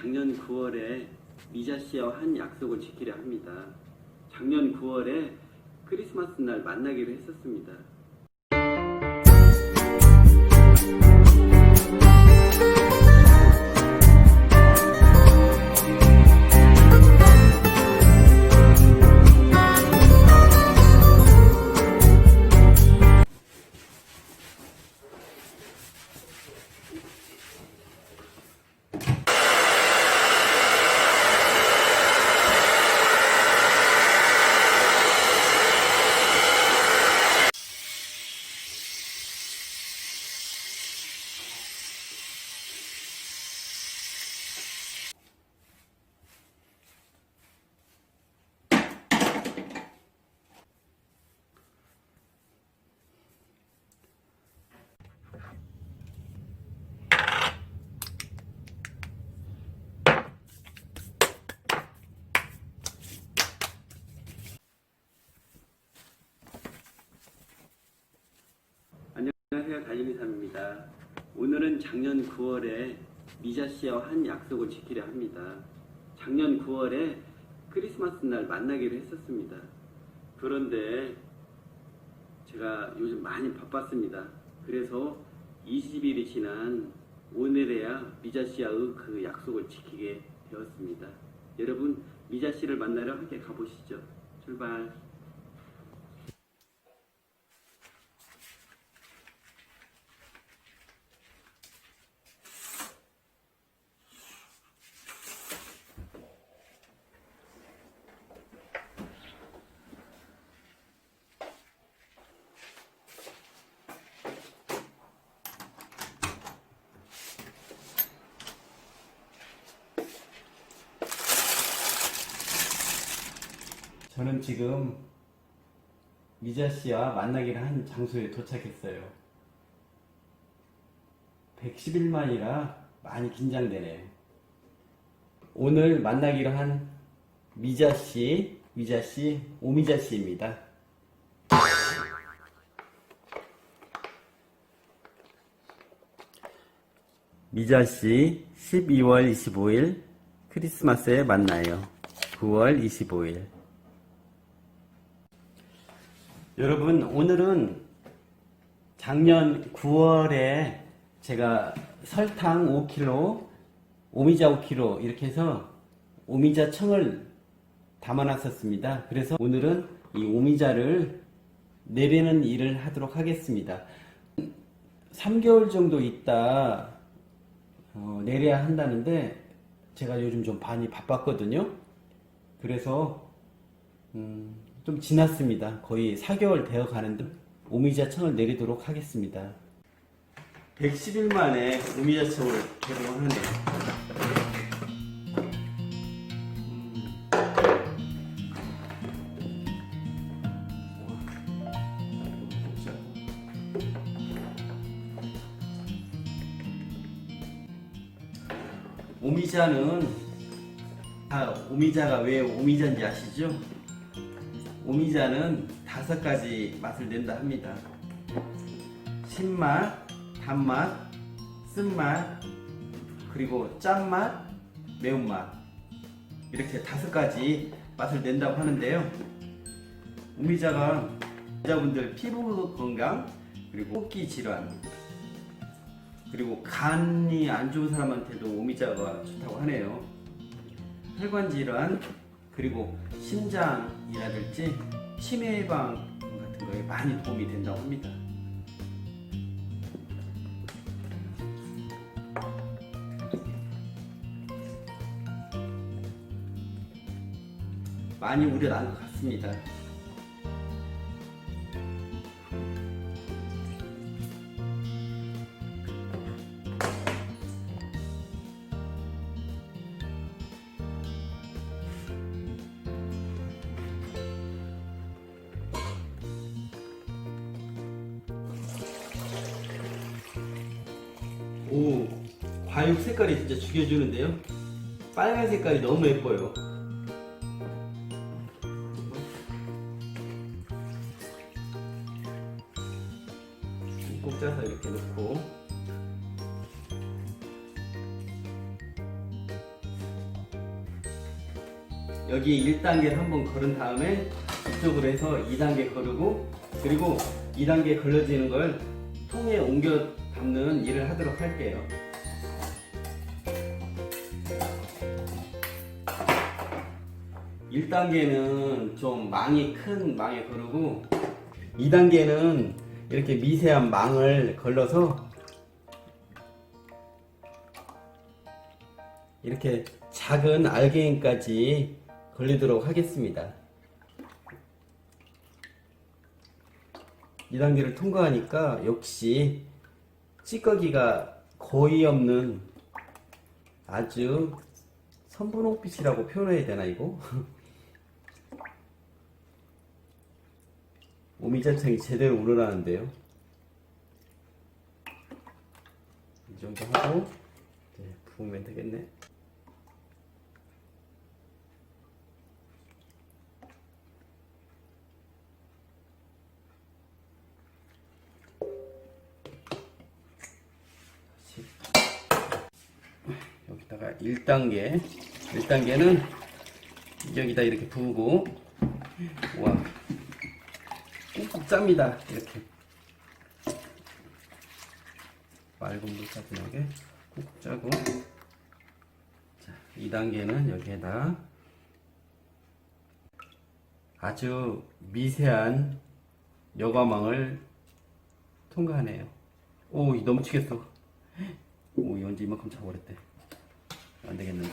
작년 9월에 미자 씨와 한 약속을 지키려 합니다. 작년 9월에 크리스마스 날 만나기로 했었습니다. 안녕하세요. 달림이삼입니다. 오늘은 작년 9월에 미자 씨와 한 약속을 지키려 합니다. 작년 9월에 크리스마스 날 만나기로 했었습니다. 그런데 제가 요즘 많이 바빴습니다. 그래서 20일이 지난 오늘에야 미자 씨와의 그 약속을 지키게 되었습니다. 여러분 미자 씨를 만나러 함께 가보시죠. 출발. 저는 지금 미자 씨와 만나기로 한 장소에 도착했어요. 111만이라 많이 긴장되네요. 오늘 만나기로 한 미자 씨, 미자 씨, 오미자 씨입니다. 미자 씨 12월 25일 크리스마스에 만나요. 9월 25일. 여러분, 오늘은 작년 9월에 제가 설탕 5kg, 오미자 5kg 이렇게 해서 오미자 청을 담아놨었습니다. 그래서 오늘은 이 오미자를 내리는 일을 하도록 하겠습니다. 3개월 정도 있다 어, 내려야 한다는데 제가 요즘 좀 많이 바빴거든요. 그래서 음, 좀 지났습니다. 거의 4개월 되어 가는데 오미자 청을 내리도록 하겠습니다. 110일 만에 오미자 청을 개봉하는데 오미자는 아, 오미자가 왜 오미자인지 아시죠? 오미자는 다섯 가지 맛을 낸다 합니다. 신맛, 단맛, 쓴맛, 그리고 짠맛, 매운맛 이렇게 다섯 가지 맛을 낸다고 하는데요. 오미자가 여자분들 피부 건강 그리고 호흡기 질환 그리고 간이 안 좋은 사람한테도 오미자가 좋다고 하네요. 혈관 질환 그리고 심장 이라든지 치매 예방 같은 거에 많이 도움이 된다고 합니다. 많이 우려난 것 같습니다. 오, 과육 색깔이 진짜 죽여주는데요? 빨간 색깔이 너무 예뻐요. 꼭 짜서 이렇게 넣고 여기 1단계를 한번 걸은 다음에 이쪽으로 해서 2단계 거르고 그리고 2단계 걸러지는 걸 통에 옮겨 담는 일을 하도록 할게요. 일단계는좀 망이 큰 망에 거르고 2단계는 이렇게 미세한 망을 걸러서 이렇게 작은 알갱이까지 걸리도록 하겠습니다. 2단계를 통과하니까 역시 찌꺼기가 거의 없는 아주 선분홍빛이라고 표현해야 되나 이거? 오미자청이 제대로 우러나는데요. 이 정도 하고 이제 부으면 되겠네. 여기다가 1단계. 1단계는 여기다 이렇게 부고. 와. 꾹꾹 짭니다 이렇게. 맑은 물 따뜻하게 꾹꾹 짜고. 자 2단계는 여기에다 아주 미세한 여과망을 통과하네요. 오 너무 치겠어. 오, 이 언제 이만큼 차버렸대. 안 되겠는데?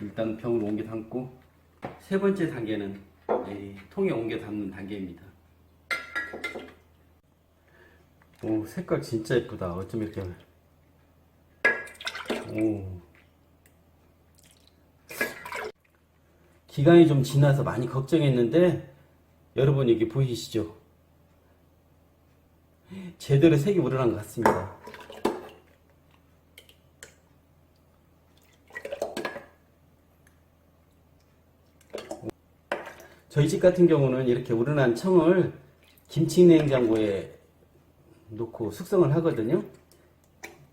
일단 병을 옮겨 담고, 세 번째 단계는 이 통에 옮겨 담는 단계입니다. 오, 색깔 진짜 예쁘다. 어쩜 이렇게. 오. 기간이 좀 지나서 많이 걱정했는데, 여러분 여기 보이시죠? 제대로 색이 우러난 것 같습니다. 저희 집 같은 경우는 이렇게 우러난 청을 김치 냉장고에 놓고 숙성을 하거든요.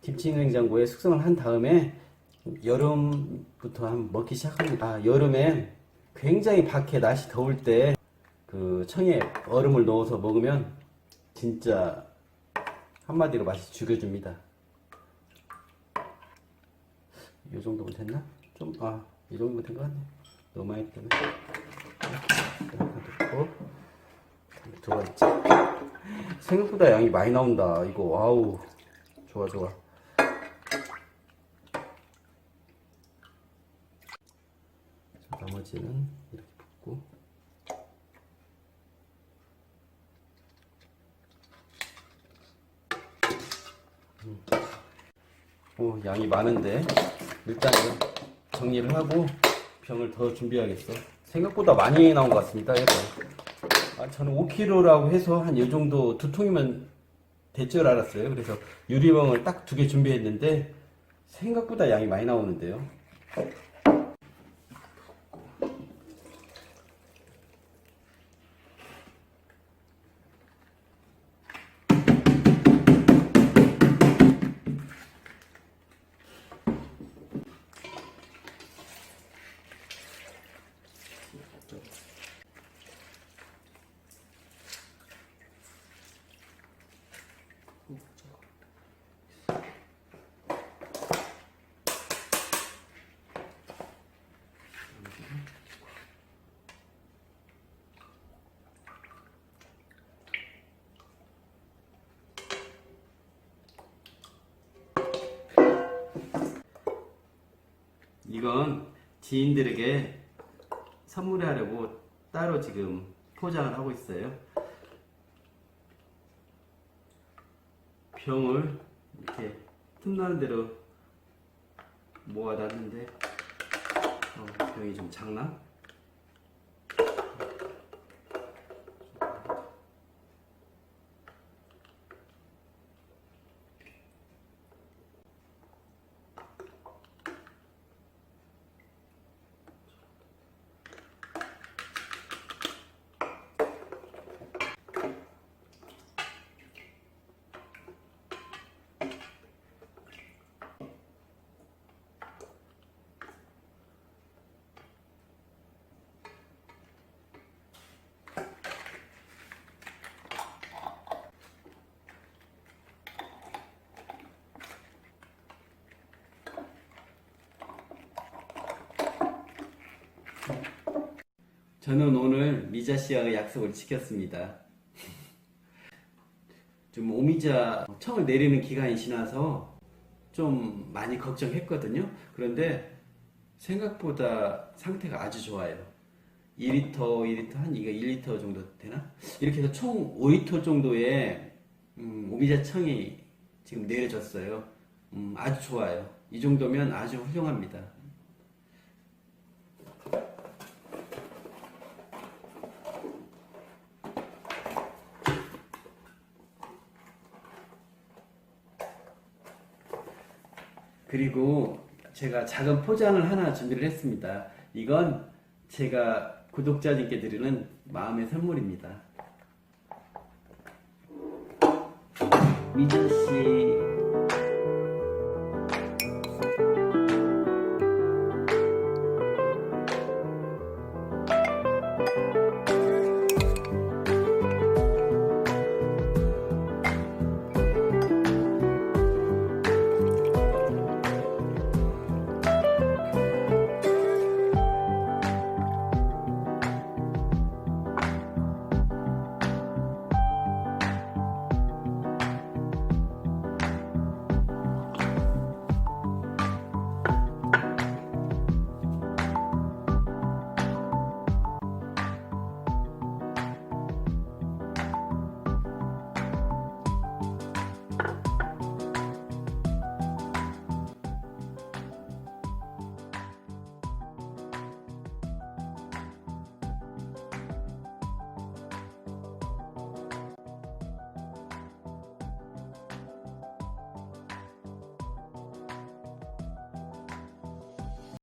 김치 냉장고에 숙성을 한 다음에 여름부터 한 먹기 시작합니다. 아, 여름에 굉장히 밖에 날씨 더울 때 그 청에 얼음을 넣어서 먹으면 진짜 한마디로 맛이 죽여줍니다. 이 정도면 됐나? 좀, 아, 이 정도면 된 것 같네. 너무 많이 때문에. 넣고, 들어가 있지. 생각보다 양이 많이 나온다. 이거, 와우. 좋아, 좋아. 자, 나머지는 이렇게 붓고. 오, 양이 많은데 일단은 정리를 하고 병을 더 준비하겠어. 생각보다 많이 나온 것 같습니다. 이거. 아, 저는 5kg라고 해서 한 이 정도 두 통이면 될 줄 알았어요. 그래서 유리병을 딱 두 개 준비했는데 생각보다 양이 많이 나오는데요. 이건 지인들에게 선물하려고 따로 지금 포장을 하고 있어요. 병을 이렇게 틈나는 대로 모아놨는데 어, 병이 좀 작나? 저는 오늘 미자 씨와의 약속을 지켰습니다. 좀 오미자 청을 내리는 기간이 지나서 좀 많이 걱정했거든요. 그런데 생각보다 상태가 아주 좋아요. 2리터, 2리터, 한 이거 1리터 정도 되나? 이렇게 해서 총 5리터 정도의 음, 오미자 청이 지금 내려졌어요. 음, 아주 좋아요. 이 정도면 아주 훌륭합니다. 그리고 제가 작은 포장을 하나 준비를 했습니다. 이건 제가 구독자님께 드리는 마음의 선물입니다. 미자 씨